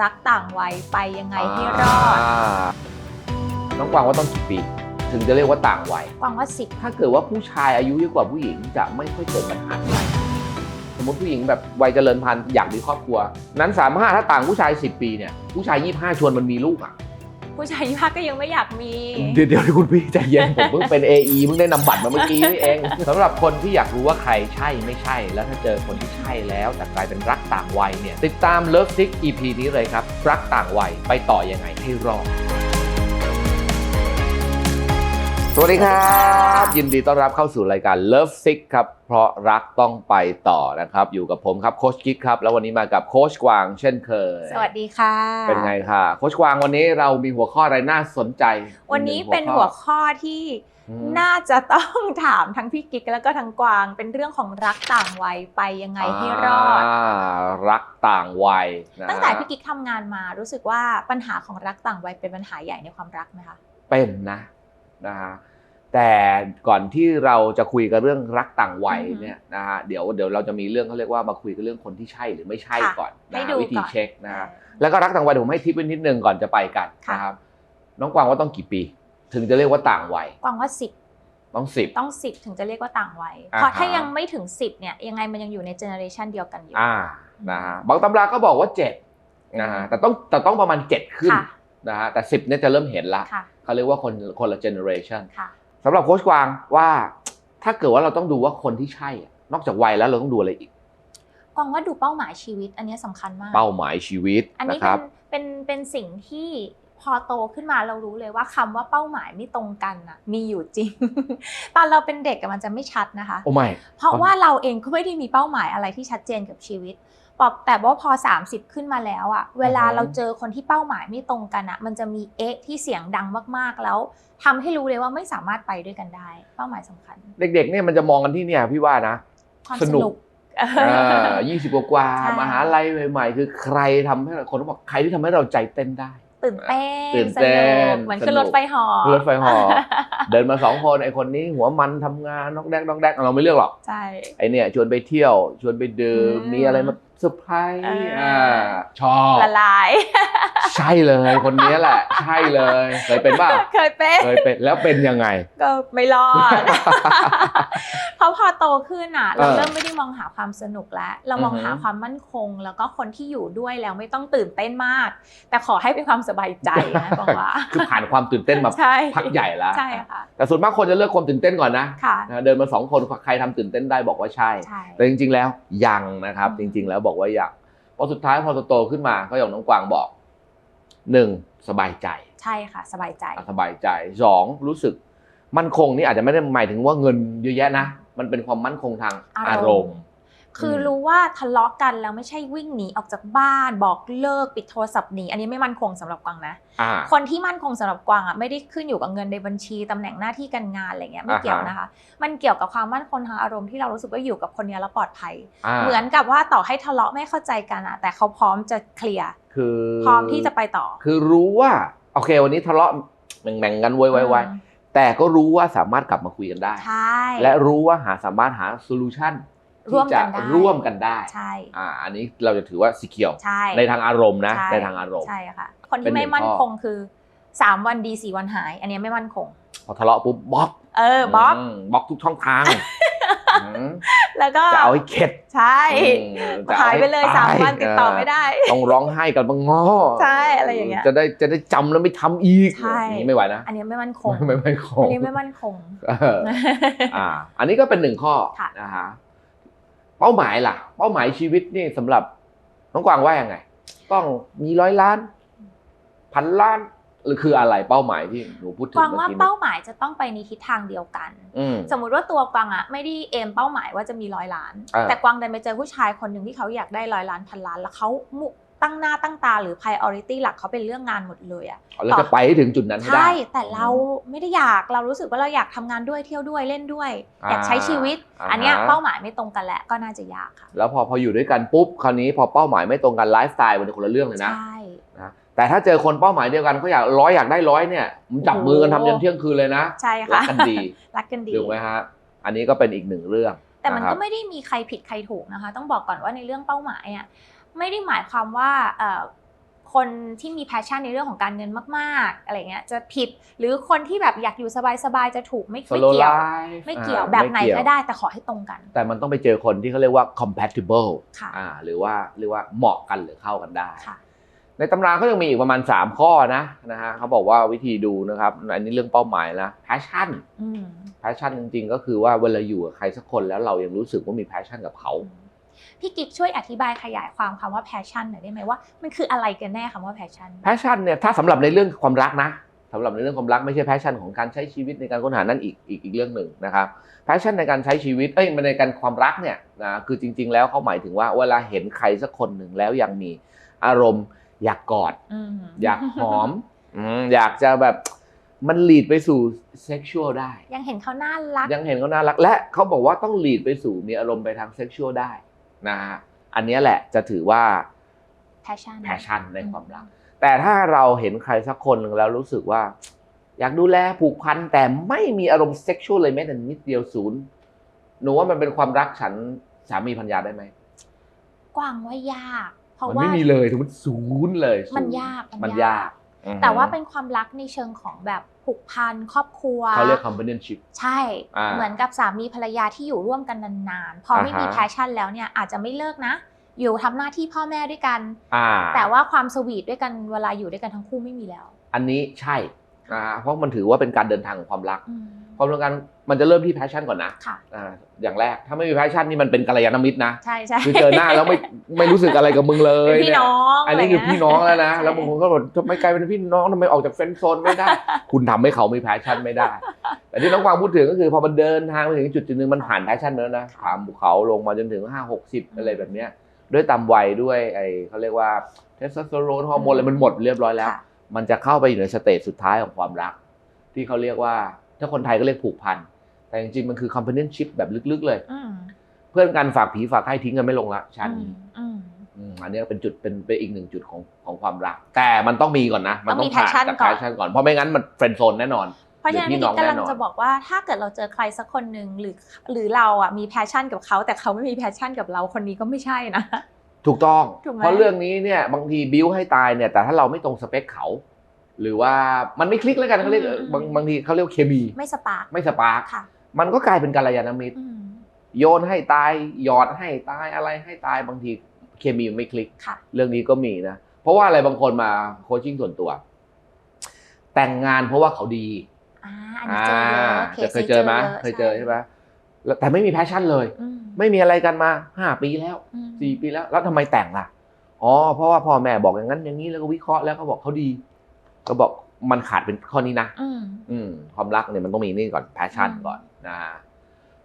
รักต่างวัยไปยังไงให้รอดาน้องกวางว่าต้องกี่ปี ถึงจะเรียกว่าต่างวัย กวางว่าสิบถ้าเกิดว่าผู้ชายอายุเยอะกว่าผู้หญิงจะไม่ค่อยเกิดปัญหาเท่าไหร่สมมติผู้หญิงแบบวัยเจริญพันธุ์อยากมีครอบครัว นั้นสามห้าถ้าต่างผู้ชาย 10 ปีเนี่ยผู้ชาย 25 ชวนมันมีลูกอะ ผู้ชายยี่ห้าก็ยังไม่อยากมี เดี๋ยวเดี๋ยวคุณพี่ใจเย็นผมเพิ่งเป็น AE เพิ่งได้นำบัตรมาเมื่อกี้นี่เองสำหรับคนที่อยากรู้ว่าใครใช่ไม่ใช่ แล้วถ้าเจอคนที่ใช่แล้วแต่กลายเป็นรักต่างวัยเนี่ยติดตาม Love Sick EP นี้เลยครับ รักต่างวัยไปต่อยังไงให้รอด สวัสดีครับ ยินดีต้อนรับเข้าสู่รายการ Love Sick ครับเพราะรักต้องไปต่อนะครับ อยู่กับผมครับโคชกิ๊กครับ แล้ววันนี้มากับโคชกวางเช่นเคย สวัสดีค่ะ เป็นไงค่ะ โคชกวางวันนี้เรามีหัวข้ออะไรน่าสนใจ วันนี้อีกเป็นงหัวข้อที่อืมน่าจะต้องถามทั้งพี่กิ๊กแล้วก็ทั้งกวางเป็นเรื่องของรักต่างวัยไปยังไงให้รอดารักต่างวัยนะฮะตั้งแต่พี่กิ๊กทำงานมารู้สึกว่าปัญหาของรักต่างวัยเป็นปัญหาใหญ่ในความรักไหมคะเป็นนะ นะฮะแต่ก่อนที่เราจะคุยกันเรื่องรักต่างวัยอือหือเนี่ยนะฮะเดี๋ยวเดี๋ยวเราจะมีเรื่องเขาเรียกว่ามาคุยกันเรื่องคนที่ใช่หรือไม่ใช่ค่ะก่อนนะให้ฮะดูวิธีก่อนเช็คนะฮะแล้วก็รักต่างวัยเดี๋ยวผมให้ทิปไว้นิดนึงก่อนจะไปกันค่ะนะครับน้องกวางว่าต้องกี่ปี ถึงจะเรียกว่าต่างวัยกวางว่าสิบต้องสิบต้องสิบถึงจะเรียกว่าต่างวัยอ่าเพราะถ้าฮะยังไม่ถึงสิบเนี่ยยังไงมันยังอยู่ในเจเนอเรชันเดียวกันอยู่อ่านะฮะบางตำราก็บอกว่าเจ็ดนะฮะแต่ต้องแต่ต้องประมาณเจ็ดขึ้นค่ะนะฮะแต่สิบเนี่ยจะเริ่มเห็นละค่ะ เขาเรียกว่าคนคนละเจเนอเรชันค่ะสำหรับโค้ชกวางว่า ถ้าเกิดว่าเราต้องดูว่าคนที่ใช่อะนอกจากวัยแล้วเราต้องดูอะไรอีกกวางว่าดูเป้าหมายชีวิต อันเนี้ยสำคัญมาก เป้าหมายชีวิต อันนะนี้คเป็รับนเป็นเป็นสิ่งที่พอโตขึ้นมาเรารู้เลยว่าคำว่าเป้าหมายไม่ตรงกันน่ะมีอยู่จริง ตอนเราเป็นเด็กอะมันจะไม่ชัดนะคะ โอ้ไม่ เพราะว่าเราเองก็ไม่ได้มีเป้าหมายอะไรที่ชัดเจนกับชีวิต ปอบแต่ว่าพอ 30 ขึ้นมาแล้วอะเวลาเราเจอคนที่เป้าหมายไม่ตรงกันอะมันจะมีเอ๊ะที่เสียงดังมากๆแล้วทำให้รู้เลยว่าไม่สามารถไปด้วยกันได้ เป้าหมายสำคัญ เด็กๆเนี่ยมันจะมองกันที่เนี่ยพี่ว่านะความสสนุนุกกยี่สิบกว่าใช่ๆมหาลัยใหม่ๆ คือใครทำให้เราคนต้องบอกใครที่ทำให้เราใจเต้นได้ ตื่นเต้ตื่นนสเต้นุนกเหมือนขึ้นสนุรกถไฟเหอขึ้นรถไฟเหาะเดินมาสองคนไอคนนี้หัวมันทำงานนอกแดกนอกแดกเราไม่เลือกหรอก ใช่ ไอเนี่ยชวนไปเที่ยวชวนไปดื่มอืมมีอะไรมาเซอร์ไพรส์เอออ่อ่าชอบละลาย ใช่เลยคนนี้แหละ ใช่เลยเคยเป็นป่ะเคยเป็นเคยเป็นแล้วเป็นยังไง ก็ไม่รอดเพราะพอโตขึ้นอะ เราเออเริ่มไม่ได้มองหาความสนุกแล้ว เรามองอือฮึหาความมั่นคง แล้วก็คนที่อยู่ด้วยแล้วไม่ต้องตื่นเต้นมาก แต่ขอให้เป็นความสบายใจนะบอกว่าคือผ่านความตื่นเต้นมาใช่พักใหญ่แล้วใช่ค่ะแต่ส่วนมากคนจะเลือกความตื่นเต้นก่อนนะค่ะนะเดินมาสองคนใครทำตื่นเต้นได้บอกว่าใช่ใช่ แต่จริง ๆ แล้วยังนะครับอืจมริง ๆ แล้วบอกว่ายังเพราะสุดท้ายพอโตๆขึ้นมาก็อย่างน้องกวางบอกหนึ่งสบายใจ ใช่ค่ะ สบายใจอะสบายใจสองรู้สึก มั่นคงนี่อาจจะไม่ได้หมายถึงว่าเงินเยอะแยะนะ มันเป็นความมั่นคงทางอารมณ์ คือรู้ว่าทะเลาะกันแล้วไม่ใช่วิ่งหนีออกจากบ้าน บอกเลิกปิดโทรศัพท์หนีอันนี้ไม่มั่นคงสำหรับกวางนะอ่าคนที่มั่นคงสำหรับกวางอะไม่ได้ขึ้นอยู่กับเงินในบัญชีตำแหน่งหน้าที่การงานอะไรเงี้ยไม่เกี่ยวอ่าฮะนะคะ มันเกี่ยวกับความมั่นคงทางอารมณ์ที่เรารู้สึกว่าอยู่กับคนเนี้ยแล้วปลอดภัยาเหมือนกับว่าต่อให้ทะเลาะไม่เข้าใจกันอะแต่เขาพร้อมจะเคลียร์คือพร้อมที่จะไปต่อ คือรู้ว่าโอเค วันนี้ทะเลาะแบ่งๆกันไว้ไว้ไว้อืมแต่ก็รู้ว่าสามารถกลับมาคุยกันได้ใช่และรู้ว่าหาสามารถหาโซลูชันร่วม ที่กัจะนได้ร่วมกันได้ใช่อ่าอันนี้เราจะถือว่าสีเขียวใช่ในทางอารมณ์นะช่ในทางอารมณ์ใช่ค่ะคนเป็ที่นหนึ่ไม่งมั่นข้อคงคือสามวันดีสี่วันหาย อันเนี้ยไม่มั่นคง พอทะเลาะปุ๊บบล็อก เออบล็อกมบล็อกทุกช่องทางอืมแล้วก็จะเอาให้เข็ดใช่อืมจะอหายไปเลยให้สามตวันติดต่อไม่ได้เออต้องร้องไห้กันบ้างง้อใช่อะไรอย่างเงี้ยจะได้จะได้จำแล้วไม่ทำอีกใช่อย่างนี้ไม่ไหวนะอันเนี้ยไม่มั่นคงไม่ไม่คอังนนี้ไม่มั่นคงเอออ่าอันนี้ก็เป็นหนึ่งข้อค่ะนะฮะ เป้าหมายล่ะ เป้าหมายชีวิตนี่สำหรับน้องกวางว่ายังไง ต้องมีร้อยล้าน พันล้านหรือคืออะไรเป้าหมายที่หนูพูดถึงกวางเมื่อว่ากี้เป้าหมายจะต้องไปในทิศทางเดียวกันอืมสมมุติว่าตัวกวางอะไม่ได้เอมเป้าหมายว่าจะมีร้อยล้านอ่าแต่กวางดันไปเจอผู้ชายคนหนึ่งที่เขาอยากได้ร้อยล้านพันล้าน แล้วเขามุ ตั้งหน้าตั้งตาหรือ priority หลักเขาเป็นเรื่องงานหมดเลยอะเราจะไปให้ถึงจุดนั้นให้ได้ใช่แต่เราไม่ได้อยากเรารู้สึกว่าเราอยากทำงานด้วยเที่ยวด้วยเล่นด้วยอ่าอยากใช้ชีวิตอ่าอันเนี้ยฮะเป้าหมายไม่ตรงกันแหละก็น่าจะยากค่ะแล้วพอพออยู่ด้วยกันปุ๊บคราวนี้พอเป้าหมายไม่ตรงกันไลฟ์สไตล์มันจะคนละเรื่องเลยนะใช่นะแต่ถ้าเจอคนเป้าหมายเดียวกันเขาอยากร้อยอยากได้ร้อยเนี่ยมันจับมือกันทำยันเที่ยงคืนเลยนะใช่รัค่ะกกันดีรักกันดีถูกไหมฮะอันนี้ก็เป็นอีกหนึ่งเรื่องแต่มันะครัก็บไม่ได้มีใครผิดใครถูกนะคะ ต้องบอกก่อนว่าในเรื่องเป้าหมายอะ ไม่ได้หมายความว่าเอ่อคคนที่มีแพชชั่นในเรื่องของการเงินมากๆอะไรเงี้ยจะผิดหรือคนที่แบบอยากอยู่สบายๆจะถูกไม่โซไม่โลเกี่ไลยวฟ์ไม่เกี่ยวแบบไหนก็ได้แต่ขอให้ตรงกัน แต่มันต้องไปเจอคนที่เขาเรียกว่า compatible ค่ะอ่าหรือว่าเรียกว่าเหมาะกันหรือเข้ากันได้ค่ะในตำราเขายังมีอีกประมาณ 3 ข้อนะนะฮะเขาบอกว่าวิธีดูนะครับ อันนี้เรื่องเป้าหมายนะ passion อืม passion จริงๆ ก็คือว่าเวลาอยู่กับใครสักคนแล้วเรายังรู้สึกว่ามี passion กับเขา พี่กิ๊กช่วยอธิบายขยายความคำว่า passion หน่อยได้ไหมว่ามันคืออะไรกันแน่คำว่า passion passion เนี่ยถ้าสำหรับในเรื่องความรักนะสำหรับในเรื่องความรักไม่ใช่ passion ของการใช้ชีวิตในการค้นหานั่นอีกอีกอีกเรื่องหนึ่งนะครับ passion ในการใช้ชีวิตเอ้ยในการความรักเนี่ยนะคือจริง ๆ แล้วเขาหมายถึงว่าเวลาเห็นใครสักคนหนึ่งแล้วยังมีอารมณ์ อยากกอดอืมอยากหอมอืมอยากจะแบบมันลีดไปสู่เซ็กชวลได้ ยังเห็นเขาน่ารัก ยังเห็นเขาน่ารัก และเขาบอกว่าต้องลีดไปสู่มีอารมณ์ไปทางเซ็กชวลได้ นะฮะอันเนี้ยแหละจะถือว่า passion แพชชั่นในความรัก แต่ถ้าเราเห็นใครสักคนหนึ่งแล้วรู้สึกว่า อยากดูแลผูกพันแต่ไม่มีอารมณ์เซ็กชวลเลยแม้แต่นิดเดียวศูนย์หนูว่ามันเป็นความรักฉันสามีพัญญาได้ไหมกว้างว่ายาก เพราะมันว่าไม่มีเลยทุกศูนย์เลยศูมันย์ยากมันยากอือฮึแต่ว่าเป็นความรักในเชิงของแบบ ผูกพันครอบครัวเขาเรียก companionship ใช่อ่าเหมือนกับสามีภรรยาที่อยู่ร่วมกันนานๆ พอไม่มีอ่าฮะแพชชั่นแล้วเนี่ยอาจจะไม่เลิกนะ อยู่ทำหน้าที่พ่อแม่ด้วยกันอ่าแต่ว่าความสวีทด้วยกันเวลาอยู่ด้วยกันทั้งคู่ไม่มีแล้ว อันนี้ใช่ อ่าเพราะมันถือว่าเป็นการเดินทางของความรักอืมความต้องการมันจะเริ่มที่ passion ก่อนนะค่ะอ่าอย่างแรกถ้าไม่มี passion นี่มันเป็นกัลยาณมิตรนะใช่ใช่คือเจอหน้าแล้วไม่ไม่รู้สึกอะไรกับมึงเลยเป็นพี่เนี่ยน้องอันนี้คือพี่น้องแล้วนะใช่แล้วบางคนก็บอกทำไมกลายเป็นพี่น้องทำไมออกจากเฟรนด์โซนไม่ได้ คุณทำให้เขามีแพชชั่นไม่ได้ แต่ที่น้องกวางพูดถึงก็คือพอมันเดินทางไปถึงจุดจุดหนึ่งมันผ่านแพชชั่นไปแล้วนะผ่านภูเขาลงมาจนถึงห้าหกสิบอะไรแบบเนี้ยด้วยตามวัยด้วยไอเขาเรียกว่าเทสโทสเตอโรนฮอร์โมนอะไรมันหมดเรียบร้อยแล้วค่ะ มันจะเข้าไปอยู่ในสเตจสุดท้ายของความรัก ที่เขาเรียกว่า ถ้าคนไทยก็เรียกผูกพัน แต่จริงๆ มันคือ companionship แบบลึกๆเลยอืมเพื่อนกันฝากผีฝากให้ทิ้งกันไม่ลงละชาตินี้อืมอืมอันนี้เป็นจุดเป็นเป็นอีกหนึ่งจุดของของความรัก แต่มันต้องมีก่อนนะ มันต้องมีผ่าน passion จากก่อนแพชชั่นก่อน เพราะไม่งั้นมันเฟรนด์โซนแน่นอน เพราะฉะนั้นหรือพี่พี่น้องกำลังแน่นอนจะบอกว่าถ้าเกิดเราเจอใครสักคนหนึ่งหรือหรือเราอะมีแพชชั่นกับเขาแต่เขาไม่มีแพชชั่นกับเราคนนี้ก็ไม่ใช่นะ ถูกต้อง ถูกไหม เพราะเรื่องนี้เนี่ยบางทีบิ้วให้ตายเนี่ยแต่ถ้าเราไม่ตรงสเปคเขา หรือว่ามันไม่คลิกแล้วกันเขาเรียกอืม บางบางทีเขาเรียกเคมีไม่สปาร์กไม่สปาร์คค่ะมันก็กลายเป็นกัลยาณมิตร อืมโยนให้ตายหยอดให้ตายอะไรให้ตายบางทีเคมีมันไม่คลิก ค่ะเรื่องนี้ก็มีนะ เพราะว่าอะไรบางคนมาโคชชิ่งส่วนตัว แต่งงานเพราะว่าเขาดีอ่าอันนี้เจอเยอะเคจะสเคยเจอไหมยเคยเจอใช่ไหมแล้วแต่ไม่มีแพชชั่นเลย อืม ไม่มีอะไรกันมาห้าปีแล้วอืมสี่ปีแล้ว แล้วทำไมแต่งล่ะอ๋อเพราะว่าพ่อแม่บอกอย่างนั้นอย่างนี้แล้วก็วิเคราะห์แล้วก็บอกเขาดี ก็บอกมันขาดเป็นข้อนี้นะอืมอืมความรักเนี่ยมันต้องมีนี่ก่อนแพชชั่นอืมก่อนนะฮะ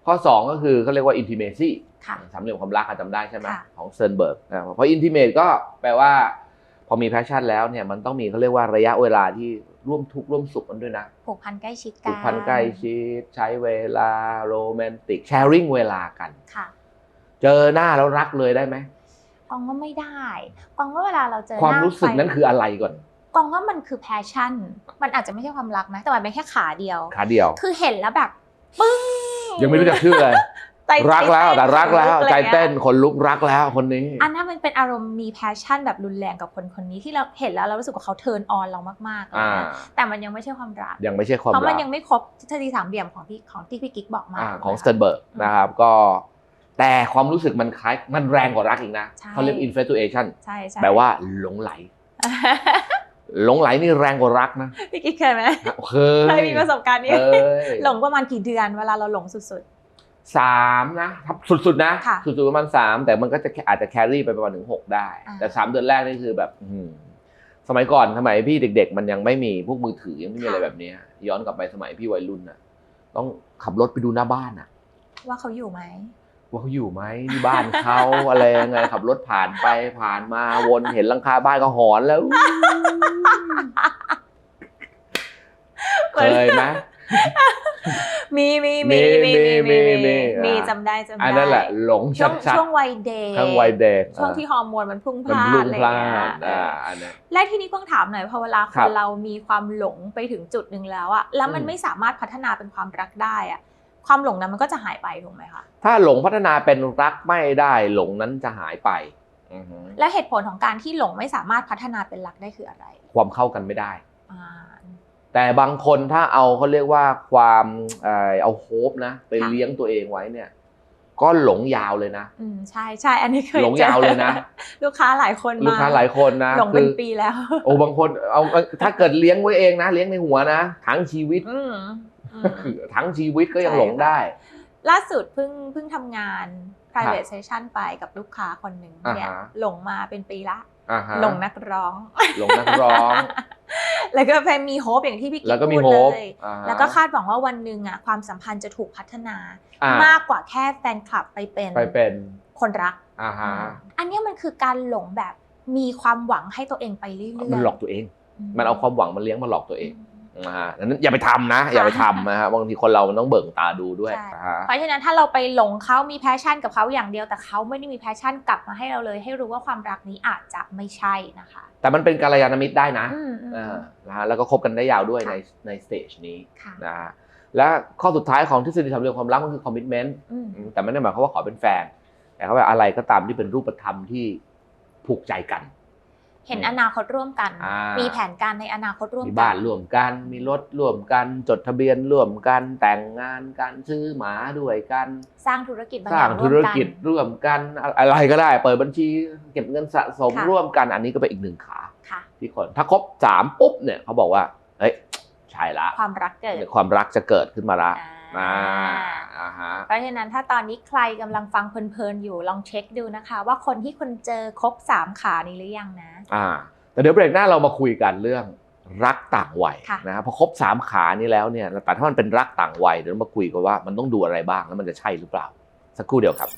ข้อสองก็คือเขาเรียกว่า intimacy ค่ะสามเหลี่ยมความรักอะจำได้ใช่ไหมค่ะของเซนเบิร์กนะเพราะ intimate ก็แปลว่า พอมีแพชชั่นแล้วเนี่ยมันต้องมีเขาเรียกว่าระยะเวลาที่ ร่วมทุกข์ร่วมสุขกันด้วยนะผูกพันใกล้ชิดกันผูกพันใกล้ชิด ใช้เวลาโรแมนติกแชร์ริ่งเวลากันค่ะ เจอหน้าแล้วรักเลยได้ไหมกองว่าไม่ได้กองว่าเวลาเราเจอความหน้รู้สึกในั้นคืออะไรก่อนกองว่ามันคือแพชชั่น มันอาจจะไม่ใช่ความรักนะแต่มันเป็นแค่ขาเดียว ขาเดียว คือเห็นแล้วแบบปึ้งยังไม่รู้จักชื่อเลย ใจรักแล้วแต่รักแล้วขนลุใจอะไรงี้ยเต้นขนลุกรักแล้วคนนี้ อันนั้นมันเป็นอารมณ์มีแพชชั่นแบบรุนแรงกับคนคนนี้ที่เราเห็นแล้วเรารู้สึกว่าเขาเทิร์นออนเรามากๆอะไรอ่าเงี้ยแต่มันยังไม่ใช่ความรักยังไม่ใช่ความเพราะมัรันกยังไม่ครบทฤษฎีสามเหลี่ยมของที่ของที่พี่กิ๊กบอกมาอ่าของสะเตนเบิร์กนะครับก็แต่ความรู้สึกมันคล้ายมันแรงกว่ารักอีกนะใช่เขาเรียก infatuation ใช่ใช่แปลว่าหลงไหล หลงไหลนี่แรงกว่ารักนะพี่กิ๊กเคยไหมเคเคยยมีประสบการณ์นี้เอ้ยหลงประมาณกี่เดือนเวลาเราหลงสุด สามนะครับสุดๆนะค่ะสุดๆประมาณสามแต่มันก็จะอาจจะแครี่ไปประมาณถึงหกได้อ่าแต่สามเดือนแรกนี่คือแบบอื้อหือสมัยก่อนสมัยพี่เด็ก ๆ มันยังไม่มีพวกมือถือยังไม่มีอะไรแบบเนี้ยย้อนกลับไปสมัยพี่วัยรุ่นน่ะ ต้องขับรถไปดูหน้าบ้านน่ะๆว่าเขาอยู่ไหมว่าเขาอยู่ไหมที่บ้านเขาอะไรยังไงขับรถผ่านไปผ่านมาวนเห็นหลังคาบ้านก็หอนแล้วเคยไหม มีมีมีมีมีมีมีมีมีมีอ่าจำได้จำได้อันนั้นแหละหลงช่วงชัดช่วงวัยเด็กๆทั้งวัยเด็กช่วงที่ฮอร์โมนมันพรุ่งพมันล่านพลุ่งอะไรพล่าเงี้ยนอ่าอันเนี้ยและที่นี้กวางถามหน่อยพอเวลาคครันบเรามีความหลงไปถึงจุดหนึ่งแล้วอะแล้วมันอืมไม่สามารถพัฒนาเป็นความรักได้อะความหลงนั้นมันก็จะหายไปถูกไหมคะถ้าหลงพัฒนาเป็นรักไม่ได้หลงนั้นจะหายไปอือฮึและเหตุผลของการที่หลงไม่สามารถพัฒนาเป็นรักได้คืออะไร ความเข้ากันไม่ได้อ่า แต่บางคนถ้าเอาเขาเรียกว่าความเอ่อเอาโฮปนะไปค่ะเลี้ยงตัวเองไว้เนี่ย ก็หลงยาวเลยนะอืมใช่ใช่อันนี้เคยหลงจอยาวเลยนะ ลูกค้าหลายคนมาลูกค้าหลายคนนะหลงเป็นคือปีแล้ว โอ้บางคนเอาถ้าเกิดเลี้ยงไว้เองนะเลี้ยงในหัวนะทั้งชีวิตอืมอืมคือทั้งชีวิตก็ยังใช่หลงได้ ล่าสุดเพิ่งเพิ่งทำงาน private session ไปกับลูกค้าคนหนึ่งเนี่ยอ่าฮะหลงมาเป็นปีละอ่าฮะหลงนักร้อง หลงนักร้อง แล้วก็ไปมีโฮปอย่างที่พี่กิ๊แล้วก็มีพูดโฮปเลยอ่าฮะแล้วก็คาดหวังว่าวันหนึ่งอะความสัมพันธ์จะถูกพัฒนาอ่ามมากกว่าแค่แฟนคลับไปเป็นไปเป็นคนรักอ่าฮะอันเนี้ยมันคือการหลงแบบมีความหวังให้ตัวเองไปเรื่อยๆมันหลอกตัวเอง มันเอาความหวังมาเลี้ยงมาหลอกตัวเองอืม นะฮะดังนั้นอย่าไปทำนะ อย่าไปทำนะฮะบางทีคนเรามันต้องเบิ่งตาดูด้วยใช่นะฮะเพราะฉะนั้นถ้าเราไปหลงเขามีแพชชั่นกับเขาอย่างเดียวแต่เขาไม่ได้มีแพชชั่นกลับมาให้เราเลย ให้รู้ว่าความรักนี้อาจจะไม่ใช่นะคะ แต่มันเป็นกัลยาณมิตรได้นะอืมอืมอ่านะฮะแล้วก็คบกันได้ยาวด้วยค่ะในในสเตจนี้ค่ะนะฮะและข้อสุดท้ายของทฤษฎีทำเรื่องความรักมันคือคอมมิชเมนต์อืมแต่ไม่ได้หมายความว่าขอเป็นแฟน แต่เขาแบบอะไรก็ตามที่เป็นรูปธรรมที่ผูกใจกัน เห็นอนาคตร่วมกัน อ่ามี มีแผนการในอนาคตร่วมมีกันบ้านร่วมกัน มีรถร่วมกัน จดทะเบียนร่วมกัน แต่งงานกันซื้อหมาด้วยกัน สร้างธุรกิจบางสอร้างย่างธุร่วรมกัน กิจร่วมกันอะไรก็ได้ เปิดบัญชีเก็บเงินสะสมค่ะ ร่วมกัน อันนี้ก็เป็นอีกหนึ่งขา ค่ะ ที่คนถ้าครบสามปุ๊บเนี่ยเขาบอกว่าเฮ้ยใช่ละความรักเกิดความรักจะเกิดขึ้นมาละ อ่า อ่าอ่าฮะ เพราะฉะนั้นถ้าตอนนี้ใครกำลังฟังเพลินๆอยู่ลองเช็คดูนะคะ ว่าคนที่คุณเจอครบสามขานี้หรือยังนะ อ่า แต่เดี๋ยวเบรกหน้าเรามาคุยกันเรื่องรักต่างวัยค่ะ นะครับพอครบสามขานี้แล้วเนี่ยแต่ถ้ามันเป็นรักต่างวัยเดี๋ยวเรามาคุยกันว่ามันต้องดูอะไรบ้างแล้วมันจะใช่หรือเปล่า สักครู่เดียวครับ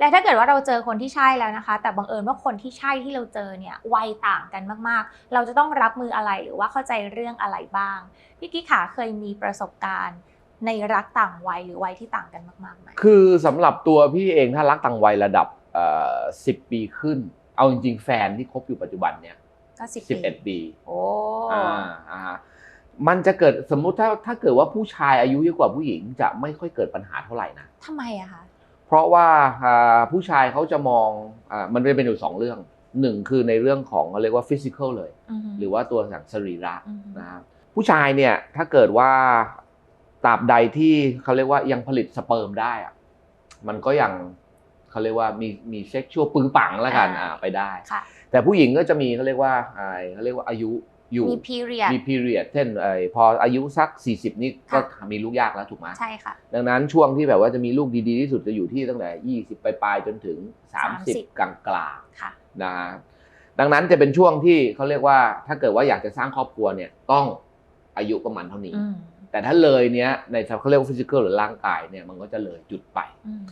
และถ้าเกิดว่าเราเจอคนที่ใช่แล้วนะคะ แต่บังเอิญว่าคนที่ใช่ที่เราเจอเนี่ยวัยต่างกันมากๆ เราจะต้องรับมืออะไรหรือว่าเข้าใจเรื่องอะไรบ้างพี่กิ๊กขาเคยมีประสบการณ์ ในรักต่างวัยหรือวัยที่ต่างกันมากๆไหมคือสำหรับตัวพี่เองถ้ารักต่างวัยระดับเอ่อสิบปีขึ้น เอาจริงๆแฟนที่คบอยู่ปัจจุบันเนี่ยก็สิบสิบปีเอ็ดปีโอ้อ่าอ่ามันจะเกิดสมมุติถ้าถ้าเกิดว่าผู้ชายอายุเยอะกว่าผู้หญิงจะไม่ค่อยเกิดปัญหาเท่าไหร่นะทำไมอะคะ เพราะว่าอ่าผู้ชายเขาจะมองอ่ามันเป็นอยู่สองเรื่องหนึ่งคือในเรื่องของเขาเรียกว่าฟิสิกอลเลยอืมหรือว่าตัวอย่างสรีระอืมนะครับผู้ชายเนี่ยถ้าเกิดว่าตราบใดที่เขาเรียกว่ายังผลิตสเปิร์มได้อะมันก็ยังเขาเรียกว่ามีมีเซ็กชวลปึงปังแล้วกันอ่าไปได้ค่ะแต่ผู้หญิงก็จะมีเขาเรียกว่าอ่าเขาเรียกว่าอายุ อยู่มี period มี period เช่นเอ่อพออายุสัก 40 นี่ก็ค่ะมีลูกยากแล้วถูกไหมใช่ค่ะ ดังนั้นช่วงที่แบบว่าจะมีลูกดีๆที่สุดจะอยู่ที่ตั้งแต่ 20 ปลายๆจนถึง 30 30กลางๆค่ะนะฮะดังนั้นจะเป็นช่วงที่เขาเรียกว่าถ้าเกิดว่าอยากจะสร้างครอบครัวเนี่ยต้องอายุประมาณเท่านี้อืมแต่ถ้าเลยเนี้ยในเขาเรียกว่าฟิสิกอลหรือร่างกายเนี่ยมันก็จะเลยจุดไปอืม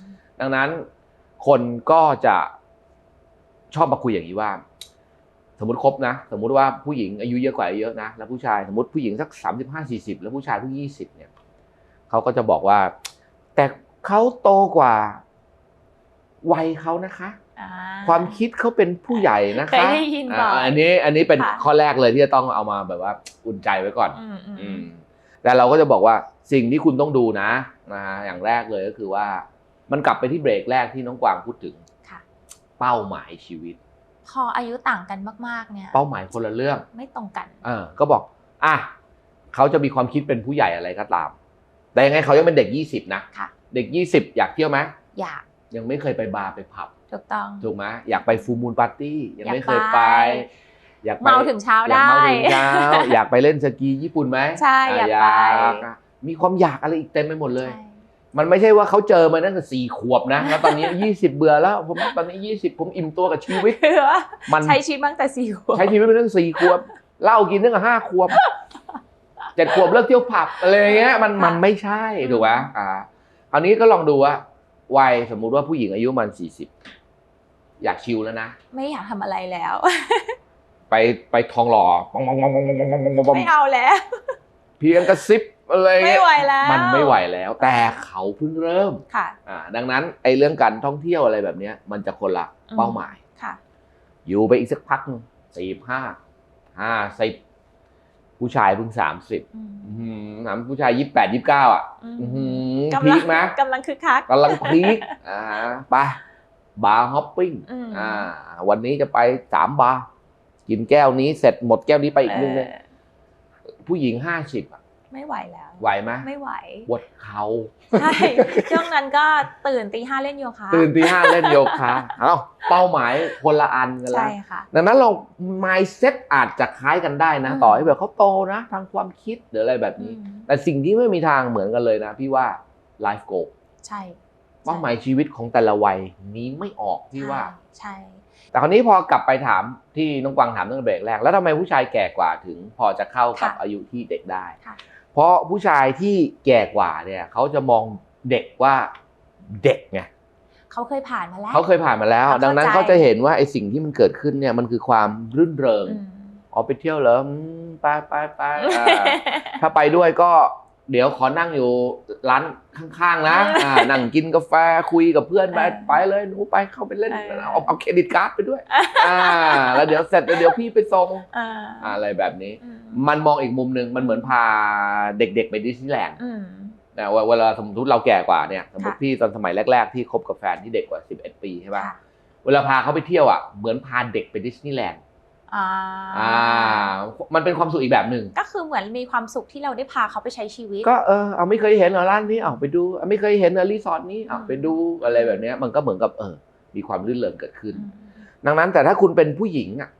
ดังนั้นคนก็จะชอบมาคุยอย่างนี้ว่า สมมติครบนะ สมมุติว่าผู้หญิงอายุเยอะกว่าเยอะนะแล้วผู้ชายสมมติผู้หญิงสักสามสิบห้าสี่สิบแล้วผู้ชายเพิ่งยี่สิบเนี่ยเขาก็จะบอกว่า แต่เขาโตกว่าวัยเขานะคะอ่ความคิดเขาเป็นผู้ใหญ่นะคะเคยได้ยินบ่อยาอันนี้อันนี้เป็นค่ะข้อแรกเลยที่จะต้องเอามาแบบว่าอุ่นใจไว้ก่อนอืมอืมอืมแต่เราก็จะบอกว่าสิ่งที่คุณต้องดูนะนะฮะอย่างแรกเลยก็คือว่า มันกลับไปที่เบรกแรกที่น้องกวางพูดถึงค่ะเป้าหมายชีวิต พออายุต่างกันมากๆเนี่ย เป้าหมายคนละเรื่อง ไม่ตรงกัน เออก็บอก อะเขาจะมีความคิดเป็นผู้ใหญ่อะไรก็ตาม แต่ยังไงเขายังเป็นเด็ก 20 นะ ค่ะ เด็ก 20 อยากเที่ยวไหมอยากยังไม่เคยไปบาร์ไปผับ ถูกต้อง ถูกไหมอยากไปฟูมูลปาร์ตี้ยังไม่อยากเคยไปไป อยากไปเมาถึงเช้าอยากได้ เมาถึงเช้า อยากไปเล่นสกีญี่ปุ่นไหมใช่อยากไปอะมีความอยากอะไรอีกเต็มไปหมดเลย ใช่ มันไม่ใช่ว่าเขาเจอมาตั้งแต่สี่ขวบนะแล้วตอนนี้ยี่สิบเบื่อแล้วผมตอนนี้ยี่สิบผมอิ่มตัวกับชีวิตมันใช้ชีวิตตั้งแต่สี่ขวบใช้ชีวิตมาตั้งสี่ขวบเหล้ากินตั้งแต่ห้าขวบเจ็ดขวบเลิกเที่ยวผับอะไรเงี้ยมันมันไม่ใช่ถูกไหมอ่าคราวนี้ก็ลองดูว่าวัยสมมุติว่าผู้หญิงอายุมันสี่สิบอยากชิวแล้วนะ ไม่อยากทำอะไรแล้ว ไปไปทองหล่อไม่เอาแล้ว เพียงกระซิบ อะไรเงี้ยไม่ไหวแล้ว มันไม่ไหวแล้ว แต่เขาเพิ่งเริ่มค่ะ อ่าดังนั้นไอ้เรื่องการท่องเที่ยวอะไรแบบเนี้ย มันจะคนละอืม เป้าหมาย ค่ะ อยู่ไปอีกสักพักสี่ห้าห้าสิบผู้ชายเพิ่งสามสิบอืมถามผู้ชายยี่สิบแปดยี่สิบเก้าอะอืมอื้อหือกำพีลัคไหมกำลังคึกคัก กำลังพีคอ่าไปบาร์ฮอปปิ้งอืม อ่าวันนี้จะไปสามบาร์กินแก้วนี้เสร็จหมดแก้วนี้ไปอีกนึงเลย เออผู้หญิงห้าสิบ ไม่ไหวแล้ว ไหวไหมไม่ไหวปวดเขาใช่ช่วงนั้นก็ตื่นตีห้าเล่นโยคะตื่นตีห้าเล่นโยคะเอ้าเป้าหมายคนละอันกันแล้ใช่วค่ะดังนั้นเรา mindset อาจจะคล้ายกันได้นะอืมต่อให้แบบเขาโตนะ ทางความคิดหรืออะไรแบบนี้อืมแต่สิ่งที่ไม่มีทางเหมือนกันเลยนะ พี่ว่า life goal ใช่เป้าหมายชีวิตของแต่ละวัยนี้ไม่ออกพี่ว่าใช่แต่คราวนี้พอกลับไปถามที่น้องกวางถามตั้งแต่เบรกแรก แล้วทำไมผู้ชายแก่กว่าถึง พอจะเข้ากับอายุที่เด็กได้ค่ะ เพราะผู้ชายที่แก่กว่าเนี่ยเขาจะมองเด็กว่าเด็กไงเขาเคยผ่านมาแล้วเขาเคยผ่านมาแล้วเขาเข้าดังนั้นใจเขาจะเห็นว่าไอ้สิ่งที่มันเกิดขึ้นเนี่ยมันคือความรื่นเริงอืมอ๋อไปเที่ยวเหรออืมไปไปไปอ่าถ้าไปด้วยก็ เดี๋ยวขอนั่งอยู่ร้านข้างๆนะอ่านั่งกินกาแฟคุยกับเพื่อนไปเออไปเลยหนูไปเข้าไปเล่นเออเอาเอาเครดิตการ์ดไปด้วยอ่าแล้วเดี๋ยวเสร็จแล้วเดี๋ยวพี่ไปส่งอ่าอะไรแบบนี้อืมมันมองอีกมุมหนึ่งมันเหมือนพาเด็กๆไปดิสนีย์แลนด์อืมนะเวลาสมมติเราแก่กว่าเนี่ยสมมติค่ะพี่ตอนสมัยแรก ๆ ที่คบกับแฟนที่เด็กกว่า 11 ปีใช่ป่ะค่ะเวลาพาเขาไปเที่ยวอะเหมือนพาเด็กไปดิสนีย์แลนด์ อ่าอ่า มันเป็นความสุขอีกแบบหนึ่ง ก็คือเหมือนมีความสุขที่เราได้พาเขาไปใช้ชีวิต ก็เออเอาไม่เคยเห็นเหรอร้านนี้เอาไปดูเอาไม่เคยเห็นเหรอรีสอร์ทนี้เอาอืมไปดูอะไรแบบเนี้ย มันก็เหมือนกับเออ มีความรื่นเริงเกิดขึ้นอืมดังนั้นแต่ถ้าคุณเป็นผู้หญิงอะ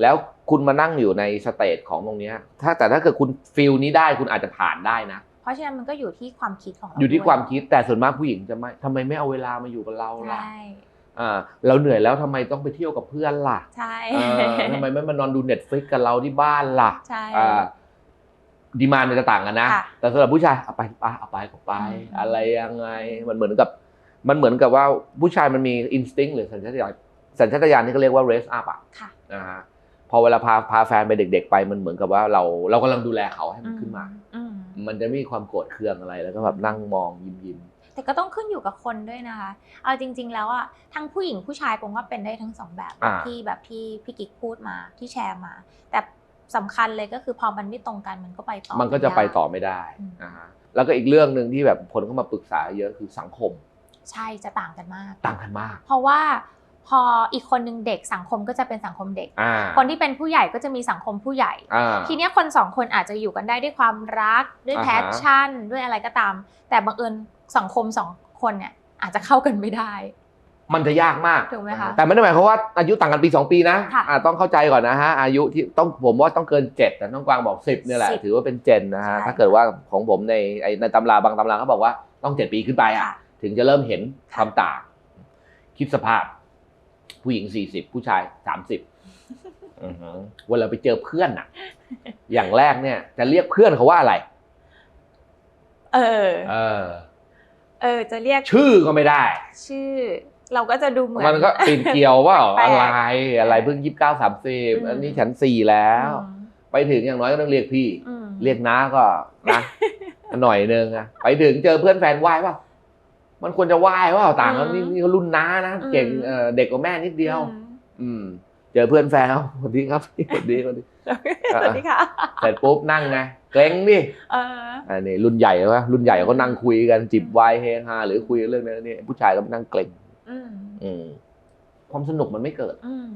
แล้วคุณมานั่งอยู่ในสเตจของตรงเนี้ย ถ้าแต่ถ้าเกิดคุณฟิลนี้ได้คุณอาจจะผ่านได้นะ เพราะฉะนั้นมันก็อยู่ที่ความคิดของเราอยู่ที่ด้ความคิดแต่ส่วนมากผู้หญิงจะไม่ทำไมไม่เอาเวลามาอยู่กับเราล่ะใช่อ่า เราเหนื่อยแล้วทำไมต้องไปเที่ยวกับเพื่อนล่ะ ใช่เออทำไมไม่มานอนดูเน็ตฟลิกกับเราที่บ้านล่ะ ใช่อ่าดีมานมันจะต่างกันนะค่ะแต่สำหรับผู้ชายเอาไปปะเอาไปก็ไปอืมอะไรยังไง มันเหมือนกับ มันเหมือนกับว่าผู้ชายมันมีอินสติ้งหรือสัญชาตญาณสัญชาตญาณที่เขาเรียกว่า raise up อะค่ะนะฮะพอเวลาพาพาแฟนไปเด็ก ๆ ไปมันเหมือนกับว่าเราเรากำลังดูแลเขาให้มันขึ้นมาอืมมันจะไม่มีความโกรธเคืองอะไรแล้วก็แบบนั่งมองยิ้มยิ้ม แต่ก็ต้องขึ้นอยู่กับคนด้วยนะคะ เอาจริง ๆ แล้วอะทั้งผู้หญิงผู้ชายผมว่าเป็นได้ทั้งสองแบบแบบที่แบบที่พี่กิ๊กพูดมาที่แชร์มา แต่สำคัญเลยก็คือพอมันไม่ตรงกันมันก็ไปต่อมันก็จะไปยาต่อไม่ได้อืมนะฮะแล้วก็อีกเรื่องหนึ่งที่แบบคนเข้ามาปรึกษาเยอะคือสังคม ใช่จะต่างกันมาก ต่างกันมาก เพราะว่า พออีกคนนึงเด็กสังคมก็จะเป็นสังคมเด็กอ่าคนที่เป็นผู้ใหญ่ก็จะมีสังคมผู้ใหญ่อ่าทีเนี้ยคนสองคนอาจจะอยู่กันได้ด้วยความรักด้วยอ่าฮะแพชชั่น ด้วยอะไรก็ตาม แต่บังเอิญสังคมสองคนเนี่ยอาจจะเข้ากันไม่ได้ มันจะยากมากถูกไหมคะแต่ไม่ได้หมายความว่าอายุต่างกันปี 2 ปีนะค่ะอ่าต้องเข้าใจก่อนนะฮะอายุที่ต้องผมว่าต้องเกิน 7 แต่น้องกวางบอก 10เนี่ยแหละสิบถือว่าเป็นเจนนะฮะใช่ถ้าเกิดว่าของผมในไอ้ในตำราบางตำราเขาบอกว่าต้อง 7 ปีขึ้นไปอะค่ะถึงจะเริ่มเห็นค่ะความต่างคิดสภาพ ผู้หญิง40ผู้ชาย30อือหือเวลาไปเจอเพื่อนอะอย่างแรกเนี่ย จะเรียกเพื่อนเขาว่าอะไร เออ เออ เออ จะเรียกชื่อก็ไม่ได้ ชื่อ เราก็จะดูเหมือนมันก็ปีนเกลียวว่าแปลอะกไรอะไรเพิ่งยี่สิบเก้าสามสิบอืมอันนี้ฉันสี่แล้วอืมไปถึงอย่างน้อยก็ต้องเรียกพี่อืมเรียกน้าก็นะหน่อยนึงอะไปถึงเจอเพื่อนแฟนไหว้ป่ะ มันควรจะไหว้ว่าต่างกันนี่นี่เขารุ่นน้านะเก่งเอ่อเด็กกว่าแม่นิดเดียวอืมอืมเจอเพื่อนแฟนเขาสวัสดีครับสวัสดีสวัสดีสวัสดีค่ะเสร็จปุ๊บนั่งไงเกรงดิเอออันนี้รุ่นใหญ่วะรุ่นใหญ่เขานั่งคุยกันจิบไวน์เฮฮาหรือคุยเรื่องนั้นนี่ผู้ชายก็นั่งเกรงอืมอืมความสนุกมันไม่เกิดอืม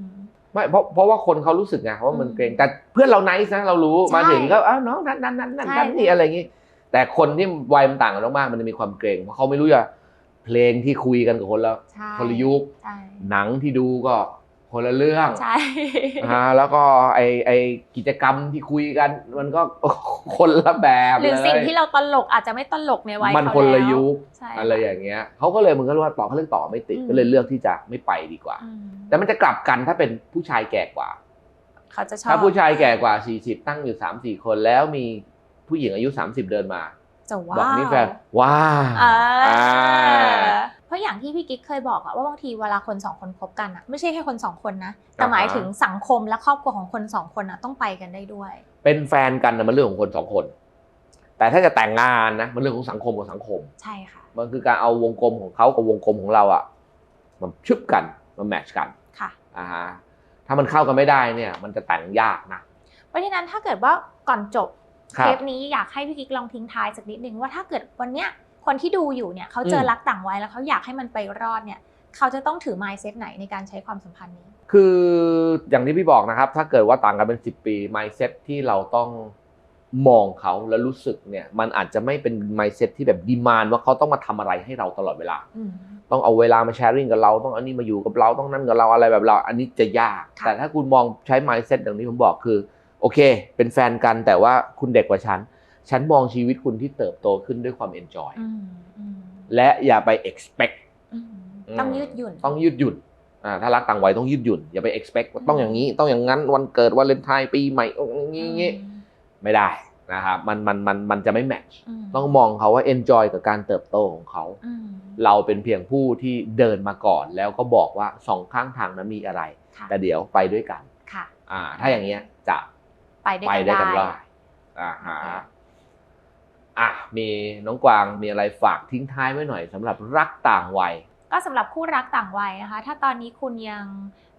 ไม่เพราะเพราะว่าคนเขารู้สึกไงว่ามันอืมเกรงแต่เพื่อนเราไนส์นะเรารู้ใช่มาถึงก็อ้าวน้องนั่นนั่นนั่นนั่นใช่นั่นนี่อะไรอย่างงี้แต่คนที่วัยมันต่างกันมากๆมันจะมีความเกรงเพราะเขาไม่รู้จะ เพลงที่คุยกันกับคนละใช่คนละยุคใช่หนังที่ดูก็คนละเรื่องใช่ฮะแล้วก็ไอไอกิจกรรมที่คุยกัน มันก็ คนละแบบหรือสิ่งเลยที่เราตลกอาจจะไม่ตลกในวัยมันเขาคนละแล้วยุคใช่อะไรอย่างเงี้ยเขาก็เลยมึงก็รู้ว่าต่อเขาเรื่องต่อไม่ติดอืมก็เลยเลือกที่จะไม่ไปดีกว่า อืมแต่มันจะกลับกันถ้าเป็นผู้ชายแก่กว่า เขาจะชอบถ้าผู้ชายแก่กว่า 40 ตั้งอยู่ 3 4 คนแล้วมีผู้หญิงอายุ 30 เดินมา จะว้าวบอกนี่แฟนว้าอ่าอ่าเพราะอย่างที่พี่กิ๊กเคยบอกอะว่าบางทีเวลาคนสองคนคบกันอะไม่ใช่แค่คนสองคนนะ แต่อ่าฮะหมายถึงสังคมและครอบครัวของคนสองคนอะต้องไปกันได้ด้วย เป็นแฟนกันนะมันเรื่องของคนสองคน แต่ถ้าจะแต่งงานนะมันเรื่องของสังคมกับสังคม ใช่ค่ะ มันคือการเอาวงกลมของเขากับวงกลมของเราอะมันชึบกันมันแมทชกันค่ะอ่าฮะถ้ามันเข้ากันไม่ได้เนี่ย มันจะแต่งยากนะ เพราะฉะนั้นถ้าเกิดว่าก่อนจบครั เทบปนี้อยากให้พี่กิ๊กลองทิ้งท้ายสักนิดนึงว่าถ้าเกิดวันเนี้ยคนที่ดูอยู่เนี่ยเขาเจออมรักต่างวัยแล้วเขาอยากให้มันไปรอดเนี่ยเขาจะต้องถือ mindset ไหนในการใช้ความสัมพันธ์นี้ คืออย่างที่พี่บอกนะครับ ถ้าเกิดว่าต่างกันเป็น 10 ปี mindset ที่เราต้องมองเขาแล้วรู้สึกเนี่ยมันอาจจะไม่เป็น mindset ที่แบบดีมานว่าเขาต้องมาทำอะไรให้เราตลอดเวลาอืมต้องเอาเวลามาแชร์ริ่งกับเราต้องอันนี้มาอยู่กับเราต้องนั่นกับเราอะไรแบบเรา อันนี้จะยากค่ะแต่ถ้าคุณมองใช้ mindset อย่างที่ผมบอกคือ โอเค เป็นแฟนกันแต่ว่าคุณเด็กกว่าฉัน ฉันมองชีวิตคุณที่เติบโตขึ้นด้วยความ enjoy อืมอืมและอย่าไป expect อืมอืมต้องยืดหยุ่น ต้องยืดหยุ่นอ่าถ้ารักต่างวัยต้องยืดหยุ่น อย่าไป expect ว่าต้องอย่างนี้ ต้องอย่างนั้นวันเกิดวันเลนไทน์ปีใหม่อย่างนี้อย่างนี้ไม่ได้นะครับมันมันมันมันจะไม่แมทช์มต้องมองเขาว่า enjoy กับการเติบโตของเขาอืมเราเป็นเพียงผู้ที่เดินมาก่อน แล้วก็บอกว่าสองข้างทางนั้นมีอะไรค่ะแต่เดี๋ยวไปด้วยกันค่ะอ่าถ้าอย่างเงี้ยจะ ไปด้วยไปกันด้วยกันได้ได้อ่าฮะอะมีน้องกวางมีอะไรฝากทิ้งท้ายไว้หน่อยสำหรับรักต่างวัย ก็สำหรับคู่รักต่างวัยนะคะ ถ้าตอนนี้คุณยัง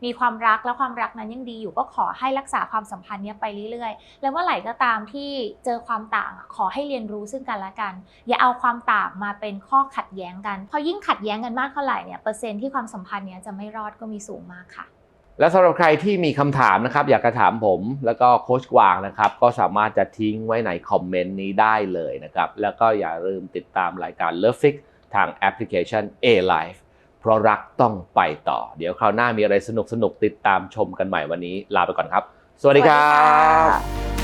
มีความรักและความรักนั้นยังดีอยู่ก็ขอให้รักษาความสัมพันธ์เนี้ยไปเรื่อยๆ แล้วเมื่อไหร่ก็ตามที่เจอความต่างอะขอให้เรียนรู้ซึ่งกันและกัน อย่าเอาความต่างมาเป็นข้อขัดแย้งกันเพราะยิ่งขัดแย้งกันมากเท่าไหร่เนี่ยเปอร์เซ็นต์ที่ความสัมพันธ์เนี้ยจะไม่รอดก็มีสูงมากค่ะ และสำหรับใครที่มีคำถามนะครับ อยากจะถามผมแล้วก็โค้ชกวางนะครับ ก็สามารถจะทิ้งไว้ในคอมเมนต์นี้ได้เลยนะครับ แล้วก็อย่าลืมติดตามรายการ Love Fix ทางแอปพลิเคชัน A Life เพราะรักต้องไปต่อ เดี๋ยวคราวหน้ามีอะไรสนุกสนุกติดตามชมกันใหม่วันนี้ ลาไปก่อนครับ สวัสดีครับ